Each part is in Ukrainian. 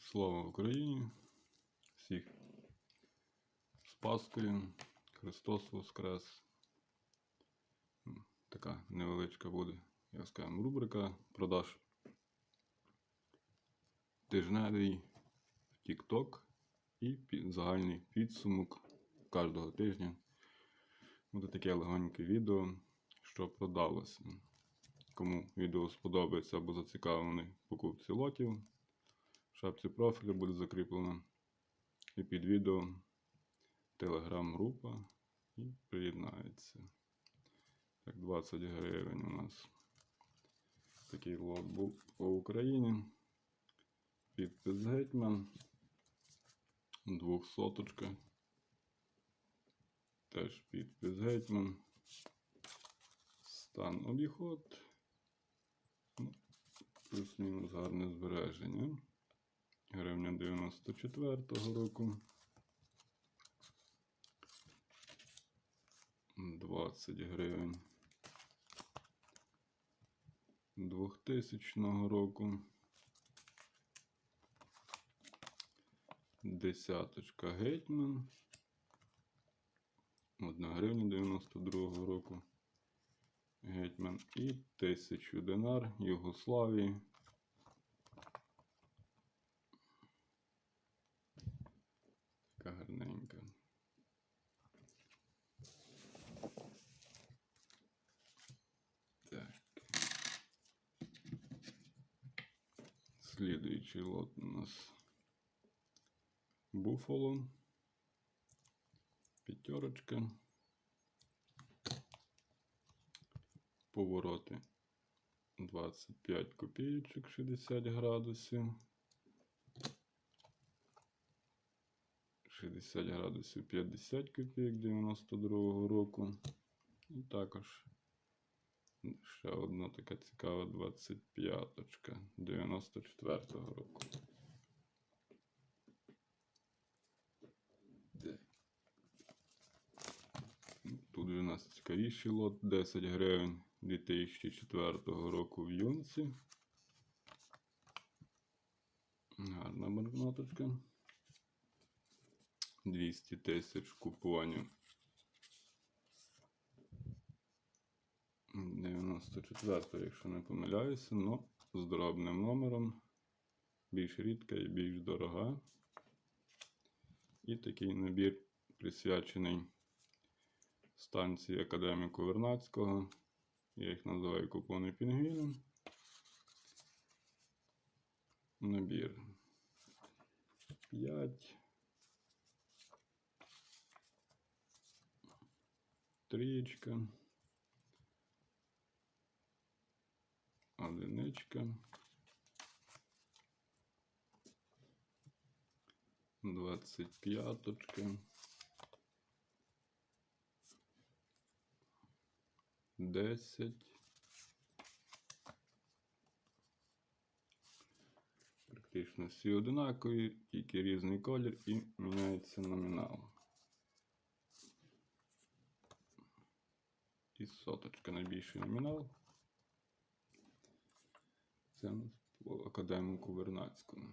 Слава Україні! Всіх з Паскою. Христос Воскрес. Така невеличка буде, я скажу, рубрика продаж. Тижневий TikTok і загальний підсумок кожного тижня. Буде таке легоньке відео, що продалося. Кому відео сподобається або зацікавлений покупці лотів, шапці профілю буде закріплено. І під відео телеграм-група і приєднається. Так, 20 гривень у нас. Такий лот був по Україні. Підпис Гетьман. Двохсоточка. Теж підпис Гетьман. Стан обіход. Ну, Плюс-мінус гарне збереження. Гривня 94-го року. 20 гривень. 2000 року. Десяточка Гетьман. 1 гривня 92 року. Гетьман і 1000 динар Югославії. Така гарненька. Так. Слідуючий лот у нас Буфало. П'ятерочка. Повороти 25 копійочок 60 градусів. 60 градусів 50 копійок 92 року. І також ще одна така цікава 25 94 року. Тут у нас цікавіший лот 10 гривень 2004 року в юнці. Гарна банкноточка. 200 тисяч купування. 94-го, якщо не помиляюся, але з дробним номером. Більш рідка і більш дорога. І такий набір присвячений станції академіку Вернацького. Я їх називаю купони пінгвіном. Набір 5. Трічка. яєчка. 25 -очка. 10. Практично все одинаковые, тільки разный колір и меняется номинал. И соточка найбільший номинал. Це по академіку Вернацькому.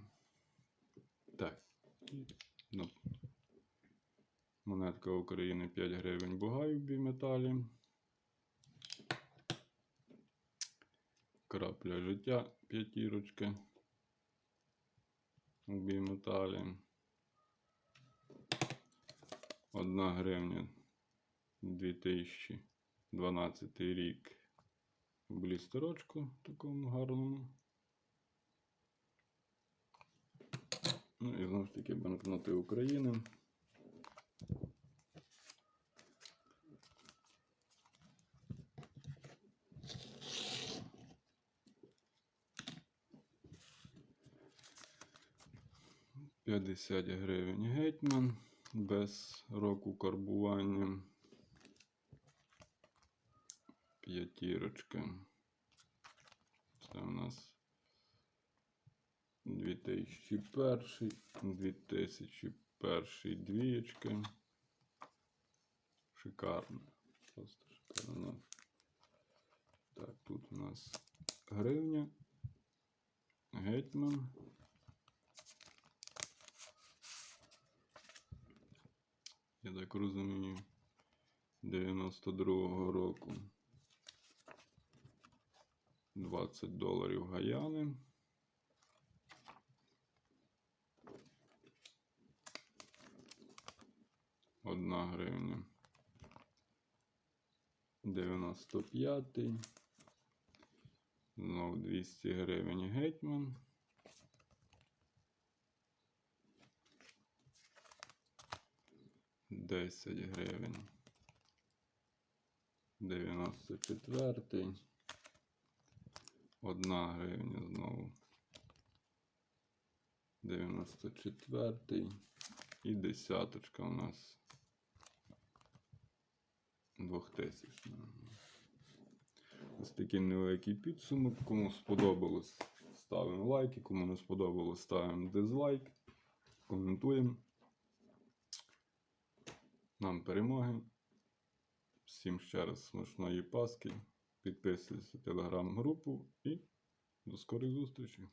Так. Ну, монетка України 5 гривень Бугай в біметалі. Крапля життя п'ятірочка у біметалі. Одна гривня 2012 рік блістерочку такому гарному. Ну і знову ж таки банкноти України. П'ятдесят гривень гетьман без року карбування п'ятірочка. Це у нас 2001, 2001 двієчка. Шикарно. Просто шикарно. Так, тут у нас гривня. Гетьман. Я так розумію, 92-го року. 20 доларів Гаяни. Одна гривня. 95. Знов 200 гривень гетьман. Десять гривень. Дев'яносто четвертий. Одна гривня знову. Дев'яносто четвертий. І десяточка у нас. Двохтисячна. Ось такий невеликий підсумок. Кому сподобалось, ставимо лайки. Кому не сподобалось, ставимо дизлайк. Коментуємо. Нам перемоги. Всім ще раз смачної паски. Підписуйтесь в телеграм-групу і до скорих зустрічей.